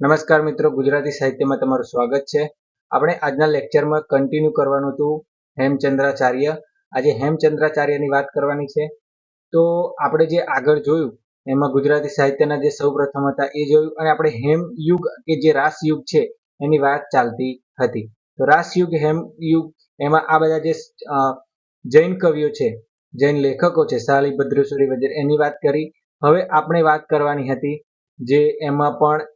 નમસ્કાર મિત્રો, ગુજરાતી સાહિત્યમાં તમારું સ્વાગત છે. આપણે આજના લેક્ચરમાં કન્ટિન્યુ કરવાનું હતું હેમચંદ્રાચાર્ય. આજે હેમચંદ્રાચાર્યની વાત કરવાની છે. તો આપણે જે આગળ જોયું, એમાં ગુજરાતી સાહિત્યના જે સૌ પ્રથમ હતા, એ જોયું અને આપણે હેમયુગ કે જે રાસયુગ છે, એની વાત ચાલતી હતી. તો રાસયુગ, હેમયુગ, એમાં આ બધા જે જૈન કવિઓ છે, જૈન લેખકો છે શાલી ભદ્રેશ્વરી વગેરે, એની વાત કરી. હવે આપણે વાત કરવાની હતી જે એમાં પણ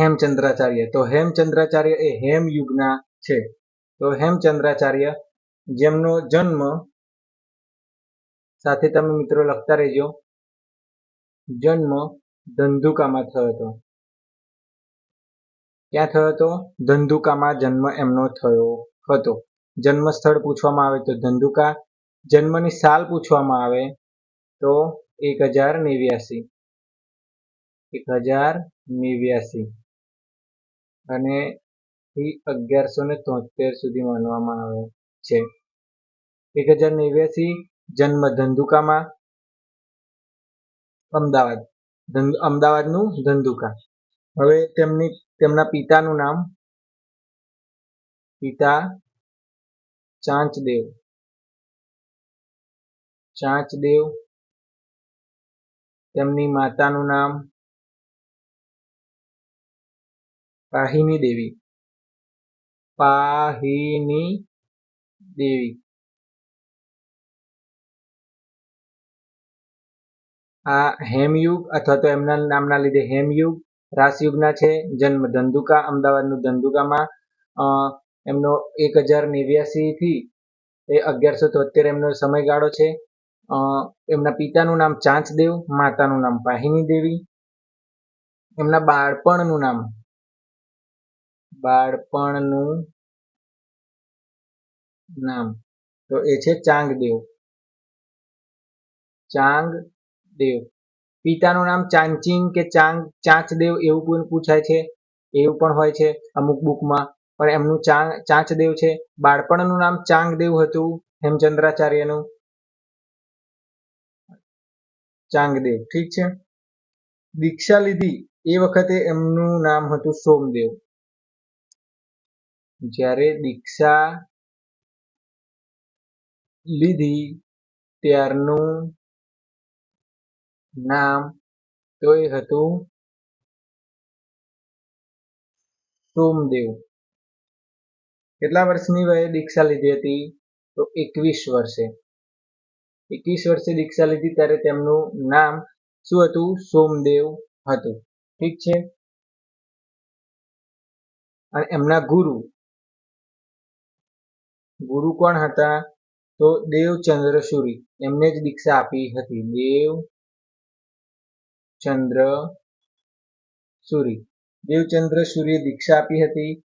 હેમચંદ્રાચાર્ય. તો હેમચંદ્રાચાર્ય એ હેમયુગના છે. તો હેમચંદ્રાચાર્ય જેમનો જન્મ સાથે તમે મિત્રો લખતા રહેજો. જન્મ ધંધુકામાં થયો હતો. ક્યાં થયો હતો? ધંધુકામાં જન્મ એમનો થયો હતો. જન્મ સ્થળ પૂછવામાં આવે તો ધંધુકા. જન્મની સાલ પૂછવામાં આવે તો એક હજાર નેવ્યાસી. એક હજાર નેવ્યાસી. અને થી અગિયારસો ને તોતેર સુધી માનવામાં આવે છે. એક હજાર નેવ્યાસી જન્મ ધંધુકામાં અમદાવાદ અમદાવાદનું ધંધુકા. હવે તેમની, તેમના પિતાનું નામ પિતા ચાંચદેવ. ચાંચદેવ તેમની માતાનું નામ પાહિની દેવી. પાહિની દેવી. આ હેમયુગ અથવા તો એમના નામના લીધે હેમયુગ રાસયુગના છે. જન્મ ધંધુકા, અમદાવાદનું ધંધુકામાં એમનો એક હજાર નેવ્યાસીથી એ અગિયારસો તોતેર એમનો સમયગાળો છે. એમના પિતાનું નામ ચાંચદેવ, માતાનું નામ પાહિની દેવી. એમના બાળપણનું નામ બાળપણનું નામ. તો એ છે ચાંગદેવ. ચાંગદેવ. પિતાનું નામ ચાંચિંગ કે ચાંગ, ચાંચદેવ એવું પણ પૂછાય છે? એવું પણ હોય છે અમુક બુકમાં. પણ એમનું ચાંગ, ચાંચદેવ છે. બાળપણનું નામ ચાંગદેવ હતું હેમચંદ્રાચાર્યનું. ચાંગદેવ. ઠીક છે? દીક્ષા લીધી એ વખતે એમનું નામ હતું સોમદેવ. જ્યારે દીક્ષા લીધી ત્યારનું નામ તો એ હતું સોમદેવ. કેટલા વર્ષની વયે દીક્ષા લીધી હતી? તો એકવીસ વર્ષે. એકવીસ વર્ષે દીક્ષા લીધી ત્યારે તેમનું નામ શું હતું? સોમદેવ હતું. ઠીક છે? અને એમના ગુરુ ગુરુ કોણ હતા? તો દેવચંદ્ર સૂરી. એમને જ દીક્ષા આપી હતી. દેવ ચંદ્ર સૂરી. દેવચંદ્ર સૂર્ય દીક્ષા આપી હતી.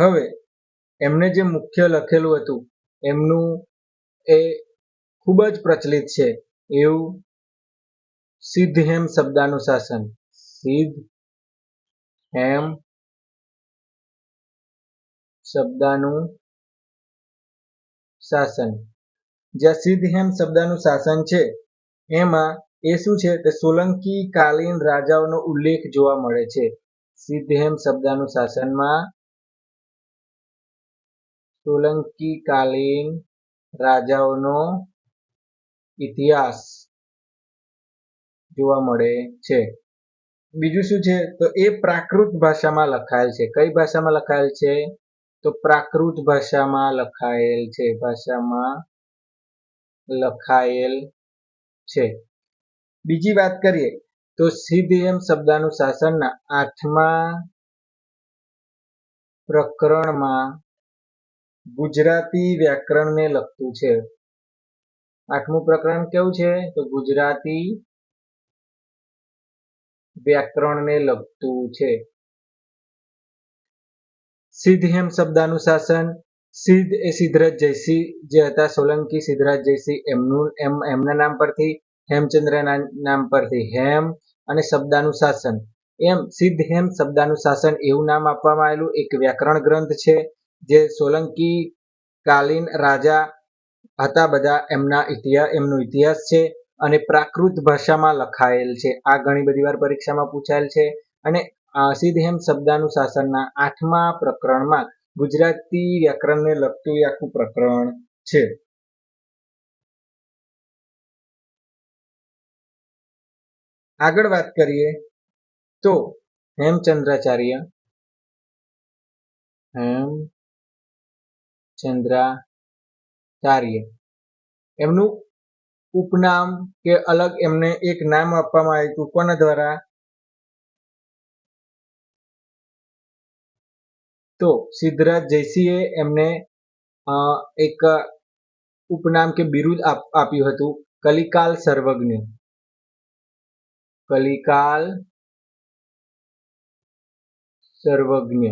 હવે, એમને જે મુખ્ય લખેલું હતું, એમનું એ ખૂબ જ પ્રચલિત છે. એવું સિદ્ધ હેમ શબ્દાનું શાસન સિદ્ધ હેમ શબ્દાનું શાસન. જ્યાં સિદ્ધહેમ શબ્દાનું શાસન છે, એમાં એ શું છે કે સોલંકી કાલીન રાજાઓનો ઉલ્લેખ જોવા મળે છે. સિદ્ધહેમ શબ્દાનું શાસનમાં સોલંકી કાલીન રાજાઓનો ઇતિહાસ જોવા મળે છે. બીજું શું છે? તો એ પ્રાકૃત ભાષામાં લખાયેલ છે. કઈ ભાષામાં લખાયેલ છે? તો પ્રાકૃત ભાષામાં લખાયેલ છે, ભાષામાં લખાયેલ છે. બીજી વાત કરીએ તો સિદ્ધ એમ શબ્દાનું શાસનના આઠમા પ્રકરણમાં ગુજરાતી વ્યાકરણને લગતું છે. આઠમું પ્રકરણ કેવું છે? તો ગુજરાતી વ્યાકરણને લગતું છે. સિદ્ધ હેમ શબ્દાનું શાસન સિદ્ધ એ સિદ્ધરાજ જયસિંહ, જે હતા સોલંકી સિદ્ધરાજ જયસિંહ, એમનું, એમ, એમના નામ પરથી હેમચંદ્રના નામ પરથી, હેમ અને શબ્દાનું શાસન એમ સિદ્ધ હેમ શબ્દાનું શાસન એવું નામ આપવામાં આવેલું, એક વ્યાકરણ ગ્રંથ છે, જે સોલંકી કાલીન રાજા હતા બધા, એમના ઇતિહાસ એમનો ઇતિહાસ છે અને પ્રાકૃત ભાષામાં લખાયેલ છે. આ ઘણી બધી વાર પરીક્ષામાં પૂછાયેલ છે અને સિદ્ધહેમ શબ્દાનુશાસનના આઠમા પ્રકરણમાં ગુજરાતી વ્યાકરણને લગતું એ આખું પ્રકરણ છે. આગળ વાત કરીએ તો હેમચંદ્રાચાર્ય. હેમ ચંદ્રાચાર્ય એમનું ઉપનામ કે અલગ એમને એક નામ આપવામાં આવ્યું હતું કોના દ્વારા? તો સિદ્ધરાજ જયસિંહે એમને એક ઉપનામ કે બિરુદ આપ્યું હતું, કલિકાલ સર્વજ્ઞ. કલિકાલ સર્વજ્ઞ.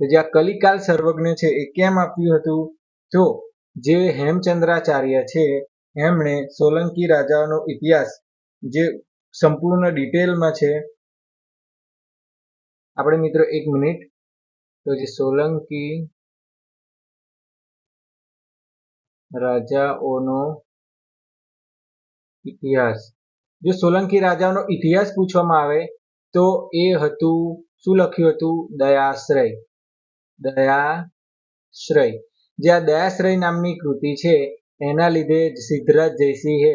તો જે આ કલિકાલ સર્વજ્ઞ છે એ કેમ આપ્યું હતું? તો જે હેમચંદ્રાચાર્ય છે, એમણે સોલંકી રાજાઓનો ઇતિહાસ, જે સંપૂર્ણ ડિટેલમાં છે. આપણે મિત્રો એક મિનિટ. જે સોલંકી રાજાઓનો ઇતિહાસ જો સોલંકી રાજાઓનો ઇતિહાસ પૂછવામાં આવે તો એ હતું શું લખ્યું હતું દયાશ્રય દયાશ્રય જે આ દયાશ્રય નામની કૃતિ છે, એના લીધે સિદ્ધરાજ જયસિંહે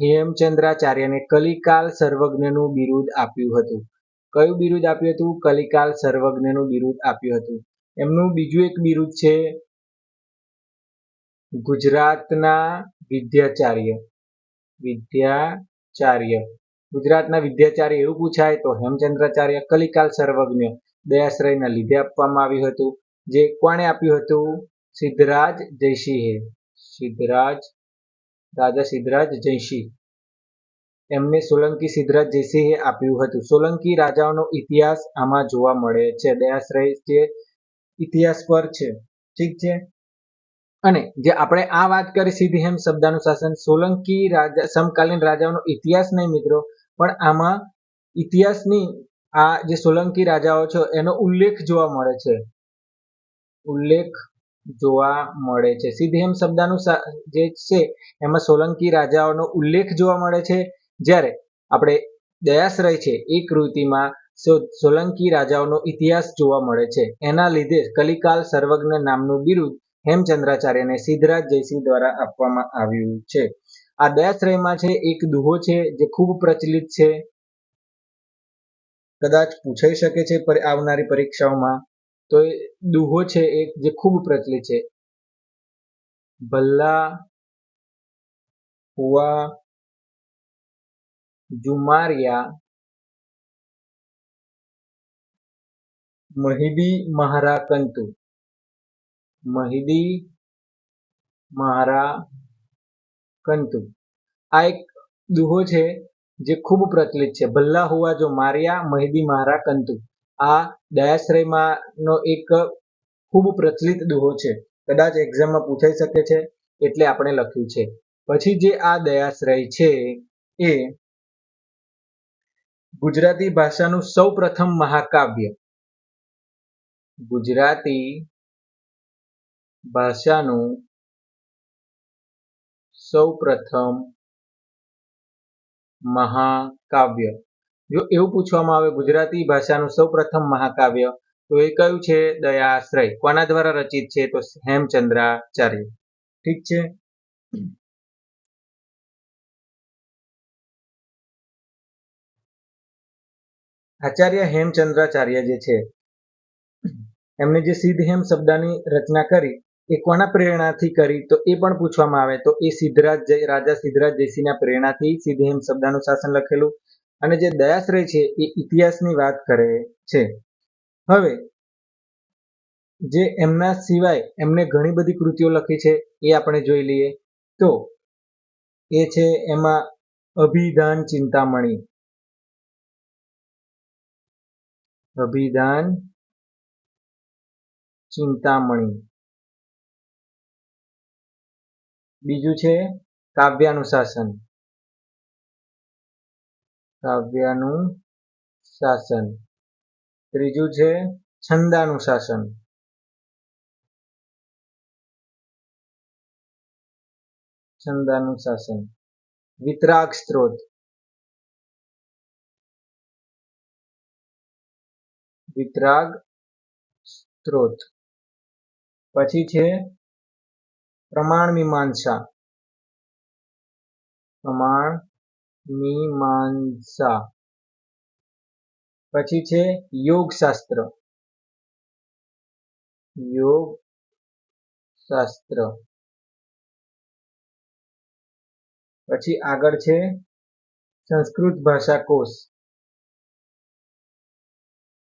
હેમચંદ્રાચાર્યને કલિકાલ સર્વજ્ઞનું બિરુદ આપ્યું હતું. કયું બિરુદ આપ્યું હતું? કલિકાલ સર્વજ્ઞનું બિરુદ આપ્યું હતું. એમનું બીજું એક બિરુદ છે ગુજરાતના વિદ્યાચાર્ય. વિદ્યાચાર્ય. ગુજરાતના વિદ્યાચાર્ય એવું પૂછાય તો હેમચંદ્રાચાર્ય કલિકાલ સર્વજ્ઞ દયાશ્રયના લીધે આપવામાં આવ્યું હતું. જે કોણે આપ્યું હતું? સિદ્ધરાજ જયસિંહે. સિદ્ધરાજ, રાજા સિદ્ધરાજ જયસિંહ. એમને સોલંકી સિદ્ધરાજ જયસિંહે આપ્યું હતું. સોલંકી રાજાઓનો ઇતિહાસ આમાં જોવા મળે છે. દયાશ્રય જે ઇતિહાસ પર છે. ઠીક છે? અને જે આપણે આ વાત કરી સીધી શબ્દાનું શાસન સોલંકી રાજા, સમકાલીન રાજાઓનો ઇતિહાસ નહીં મિત્રો, પણ આમાં ઇતિહાસની આ જે સોલંકી રાજાઓ છે, એનો ઉલ્લેખ જોવા મળે છે. ઉલ્લેખ જોવા મળે છે. સીધેમ શબ્દાનું જે છે, એમાં સોલંકી રાજાઓનો ઉલ્લેખ જોવા મળે છે. જ્યારે આપણે દયાશ્રય છે, એ કૃતિમાં સોલંકી રાજાઓનો ઇતિહાસ જોવા મળે છે. એના લીધે કલિકાલ સર્વજ્ઞ નામનું બિરુદ હેમચંદ્રાચાર્યને સિદ્ધરાજ જયસિંહ દ્વારા આપવામાં આવ્યું છે. આ દયાશ્રયમાં છે એક દુહો છે, જે ખૂબ પ્રચલિત છે. કદાચ પૂછાઈ શકે છે આવનારી પરીક્ષાઓમાં. તો એ દુહો છે એક જે ખૂબ પ્રચલિત છે. ભલ્લા હુઆ જુમારિયા મહિદી મહારા કંતુ મહિદી મારા કંતુ આ એક દુહો છે જે ખૂબ પ્રચલિત છે. ભલ્લા હોવા જો માર્યા, મહિદી મહારાકંતુ. આ દયાશ્રયમાંનો એક ખૂબ પ્રચલિત દુહો છે. કદાચ એક્ઝામમાં પૂછાઈ શકે છે એટલે આપણે લખ્યું છે. પછી જે આ દયાશ્રય છે એ ગુજરાતી ભાષાનું સૌ પ્રથમ મહાકાવ્ય. ગુજરાતી ભાષાનું સૌ પ્રથમ મહાકાવ્ય. જો એવું પૂછવામાં આવે, ગુજરાતી ભાષાનું સૌ પ્રથમ મહાકાવ્ય, તો એ કયું છે? દયાશ્રય. કોના દ્વારા રચિત છે? તો હેમચંદ્રાચાર્ય. ઠીક છે? આચાર્ય હેમચંદ્રાચાર્ય જે છે, એમને જે સિદ્ધહેમ શબ્દની રચના કરી, એ કોના પ્રેરણાથી કરી, તો એ પણ પૂછવામાં આવે, તો એ સિદ્ધરાજ જય, રાજા સિદ્ધરાજ જયસિંહના પ્રેરણાથી સિદ્ધહેમ શબ્દનું શાસન લખેલું અને જે દયાશ્રય છે, એ ઇતિહાસની વાત કરે છે. હવે, જે એમના સિવાય એમને ઘણી બધી કૃતિઓ લખી છે, એ આપણે જોઈ લઈએ. તો, એ છે એમાં અભિધાન ચિંતામણી. અભિધાન ચિંતામણી. બીજું છે કાવ્યાનુશાસન. કાવ્યાનું શાસન ત્રીજું છે છંદાનુશાસન. છંદાનુશાસન. વિતરાગ સ્ત્રોત. વિતરાગ સ્ત્રોત. પછી છે પ્રમાણ મીમાંસા પ્રમાણ મીમાંસા પછી છે યોગ શાસ્ત્ર યોગ શાસ્ત્ર પછી આગળ છે સંસ્કૃત ભાષા કોષ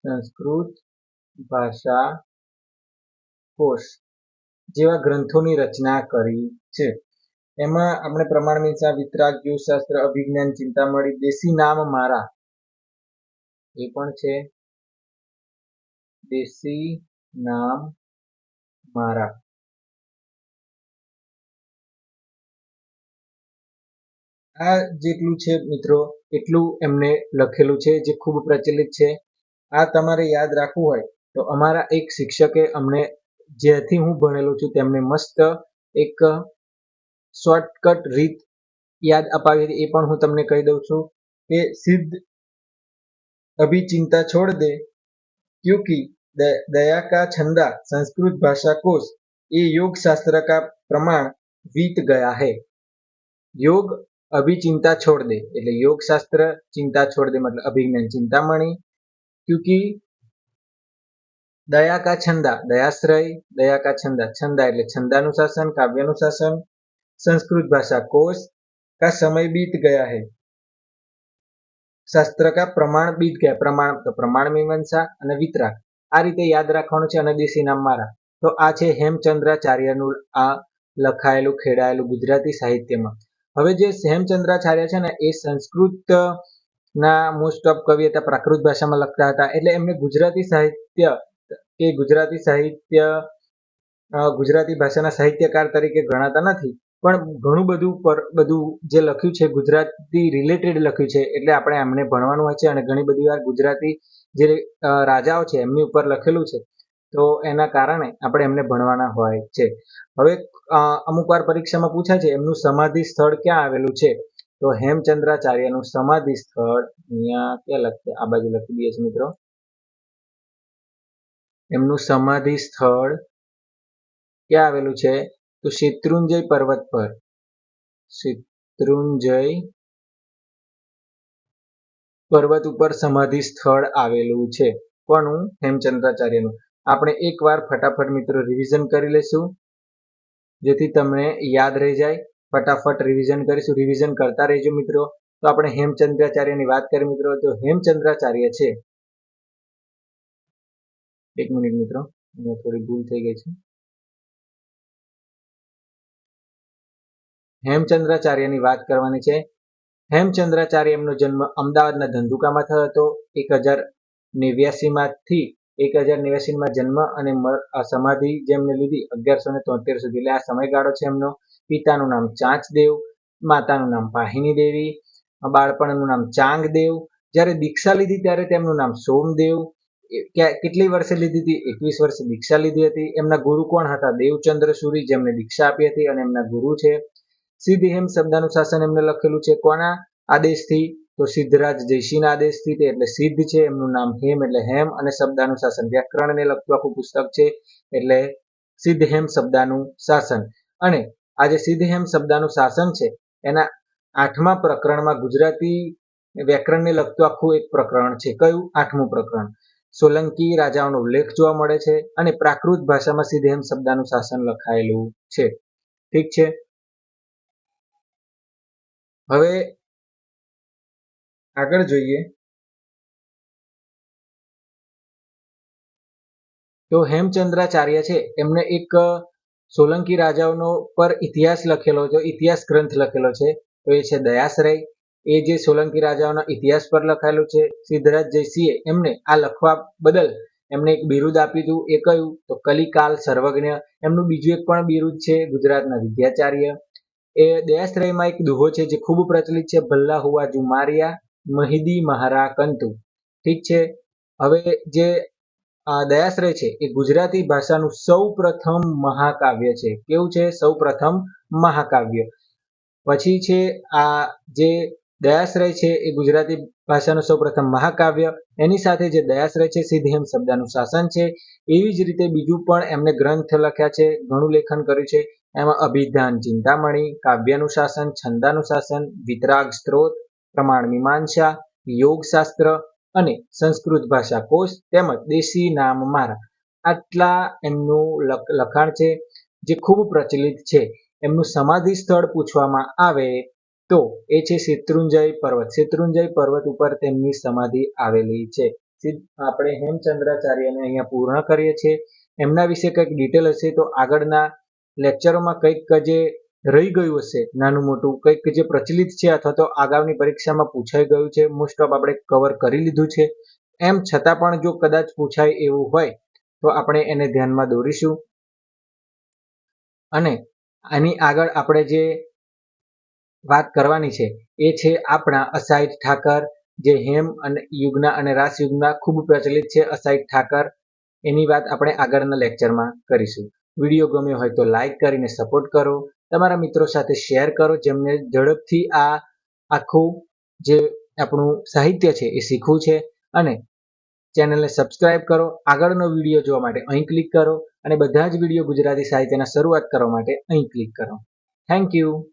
સંસ્કૃત ભાષા કોષ જેવા ગ્રંથોની રચના કરી છે. એમાં આપણે પ્રમાણ મીમાંસા વિતરાગ શાસ્ત્ર અભિજ્ઞાન, ચિંતામણી, દેશી નામ મારા, એ પણ છે. દેશી નામ મારા. આ જેટલું છે મિત્રો, એટલું એમને લખેલું છે, જે ખૂબ પ્રચલિત છે. આ તમારે યાદ રાખવું હોય તો અમારા એક શિક્ષકે અમને જેથી હું ભણેલો છું તેમણે મસ્ત એક શોર્ટકટ રીત યાદ અપાવી હતી. એ પણ હું તમને કહી દઉં છું કે સિદ્ધ અભિચિંતા છોડ દે ક્યુકી દયા કા છંદા સંસ્કૃત ભાષા કોષ એ યોગ શાસ્ત્ર કા પ્રમાણ વીત ગયા હે. યોગ અભિચિંતા છોડ દે. એટલે યોગ શાસ્ત્ર ચિંતા છોડ દે. મતલબ અભિજ્ઞાન ચિંતામણી क्योंकि દયા કા છંદા દયાશ્રય દયા કા છંદા છંદા એટલે છંદાનું શાસન કાવ્યનું શાસન સંસ્કૃત ભાષા કોશ કા સમય બીત ગયા હૈ શાસ્ત્ર કા પ્રમાણ બીત ગયા પ્રમાણ તો પ્રમાણ મીમાંસા અને વિતરાગ આ રીતે યાદ રાખવાનું છે અને દેશી નામ મારા તો આ છે હેમચંદ્રાચાર્યનું આ લખાયેલું ખેડાયેલું ગુજરાતી સાહિત્યમાં હવે જે હેમચંદ્રાચાર્ય છે ને એ સંસ્કૃત ના મોસ્ટ ઓફ કવિ હતા, પ્રાકૃત ભાષામાં લખતા હતા. એટલે એમને ગુજરાતી સાહિત્ય કે ગુજરાતી સાહિત્ય ગુજરાતી ભાષાના સાહિત્યકાર તરીકે ગણાતા નથી. પણ ઘણું બધું પર, બધું જે લખ્યું છે, ગુજરાતી રિલેટેડ લખ્યું છે, એટલે આપણે એમને ભણવાનું હોય છે અને ઘણી બધી વાર ગુજરાતી જે રાજાઓ છે, એમની ઉપર લખેલું છે. તો એના કારણે આપણે એમને ભણવાના હોય છે. હવે અમુક વાર પરીક્ષામાં પૂછાય છે, એમનું સમાધિ સ્થળ ક્યાં આવેલું છે? તો હેમચંદ્રાચાર્યનું સમાધિ સ્થળ અહીંયા ક્યાં લખીએ આ બાજુ લખી દઈએ છીએ મિત્રો. એમનું સમાધિ સ્થળ ક્યાં આવેલું છે? તો શેત્રુંજય પર્વત પર. શેત્રુંજય પર્વત ઉપર સમાધિ સ્થળ આવેલું છે. કોનું હેમચંદ્રાચાર્યનું. આપણે એકવાર ફટાફટ મિત્રો રિવિઝન કરી લઈશું. જેથી તમને યાદ રહી જાય. ફટાફટ રિવિઝન કરીશું. રિવિઝન કરતા રહેજો મિત્રો. તો આપણે હેમચંદ્રાચાર્યની વાત કરીએ મિત્રો. તો હેમચંદ્રાચાર્ય છે. એક મિનિટ મિત્રો. અહીંયા થોડી ભૂલ થઈ ગઈ છે. હેમચંદ્રાચાર્યની વાત કરવાની છે. હેમચંદ્રાચાર્ય એમનો જન્મ અમદાવાદના ધંધુકામાં થયો હતો. એક હજાર નેવ્યાસીમાંથી એક હજાર નેવ્યાસીમાં જન્મ અને સમાધિ જેમને લીધી અગિયારસો ને તોતેર સુધી એટલે આ સમયગાળો છે એમનો. પિતાનું નામ ચાંચદેવ, માતાનું નામ પાહિની દેવી બાળપણનું નામ ચાંગદેવ. જ્યારે દીક્ષા લીધી ત્યારે તેમનું નામ સોમદેવ. કેટલી વર્ષે લીધી હતી? એકવીસ વર્ષે દીક્ષા લીધી હતી. એમના ગુરુ કોણ હતા? દેવચંદ્ર સુરી જેમને દીક્ષા આપી હતી અને એમના ગુરુ છે. સિદ્ધ હેમ શબ્દાનું શાસન એમને લખેલું છે કોના આદેશથી? તો સિદ્ધરાજ જયસિંહના આદેશથી તે એટલે સિદ્ધ છે. એમનું નામ હેમ એટલે હેમ અને શબ્દાનું શાસન વ્યાકરણને લગતું આખું પુસ્તક છે એટલે સિદ્ધ હેમ શબ્દાનું શાસન અને આ સિદ્ધહેમ સિદ્ધ શબ્દાનું શાસન છે. એના આઠમા પ્રકરણમાં ગુજરાતી વ્યાકરણને લગતું આખું એક પ્રકરણ છે. કયું? આઠમું પ્રકરણ. સોલંકી રાજાઓનો ઉલ્લેખ જોવા મળે છે અને પ્રાકૃત ભાષામાં સિદ્ધહેમ શબ્દનું શાસન લખાયેલું છે. ઠીક છે? હવે આગળ જોઈએ. તો હેમચંદ્રાચાર્ય છે. એમને એક સોલંકી રાજાઓનો પર ઇતિહાસ લખેલો છે, ઇતિહાસ ગ્રંથ લખેલો છે, તો એ છે દયાશ્રય એ જે સોલંકી રાજાઓના ઇતિહાસ પર લખાયેલું છે, સિદ્ધરાજ જયસિંહે એમને આ લખવા બદલ એમને એક બિરુદ આપ્યું હતું. એ કયું તો કલિકાલ સર્વજ્ઞ એમનું બીજું એક પણ બિરુદ છે, ગુજરાતના વિદ્યાચાર્ય. એ દયાશ્રયમાં એક દુહો છે, જે ખૂબ પ્રચલિત છે, ભલ્લા હુવા જુમારિયા મહિદી મહારા કંતુ ઠીક છે? હવે જે દયાશ્રય છે એ ગુજરાતી ભાષાનું સૌ પ્રથમ મહાકાવ્ય છે. કેવું છે? સૌ પ્રથમ મહાકાવ્ય. પછી છે આ જે દયાશ્રય છે એ ગુજરાતી ભાષાનું સૌપ્રથમ મહાકાવ્ય. એની સાથે જે દયાશ્રય છે, સિદ્ધહેમ શબ્દાનું શાસન છે, એવી જ રીતે બીજું પણ એમને ગ્રંથ લખ્યા છે, ઘણું લેખન કર્યું છે. એમાં અભિધાન, ચિંતામણી, કાવ્યનું શાસન, છંદાનું શાસન, વિતરાગ સ્ત્રોત, પ્રમાણ મીમાંસા યોગશાસ્ત્ર અને સંસ્કૃત ભાષા કોશ તેમજ દેશી નામ મારા. આટલા એમનું લખાણ છે જે ખૂબ પ્રચલિત છે. એમનું સમાધિ સ્થળ પૂછવામાં આવે તો એ છે શેત્રુંજય પર્વત. શેત્રુંજય પર્વત ઉપર તેમની સમાધિ આવેલી છે. આપણે હેમચંદ્રાચાર્યને અહીંયા પૂર્ણ કરીએ છીએ. એમના વિશે કંઈક ડિટેલ હશે તો આગળના લેક્ચરોમાં કંઈક જે રહી ગયું હશે. નાનું મોટું કંઈક જે પ્રચલિત છે અથવા તો આગામી પરીક્ષામાં પૂછાઈ ગયું છે મોસ્ટ ઓફ આપણે કવર કરી લીધું છે. એમ છતાં પણ જો કદાચ પૂછાય એવું હોય, તો આપણે એને ધ્યાનમાં દોરીશું. અને આની આગળ આપણે જે વાત કરવાની છે, એ છે આપણા અસાઈટ ઠાકર, જે હેમ અને યુગના અને રાસ યુગના ખૂબ પ્રચલિત છે અસાઈટ ઠાકર. એની વાત આપણે આગળના લેક્ચરમાં કરીશું. વીડિયો ગમ્યો હોય તો લાઈક કરીને સપોર્ટ કરો. તમારા મિત્રો સાથે શેર કરો, જેમને ઝડપથી આ આખું જે આપણું સાહિત્ય છે એ શીખવું છે. અને ચેનલને સબસ્ક્રાઇબ કરો. આગળનો વીડિયો જોવા માટે અહીં ક્લિક કરો. અને બધા જ વીડિયો ગુજરાતી સાહિત્યના શરૂઆત કરવા માટે અહીં ક્લિક કરો. Thank you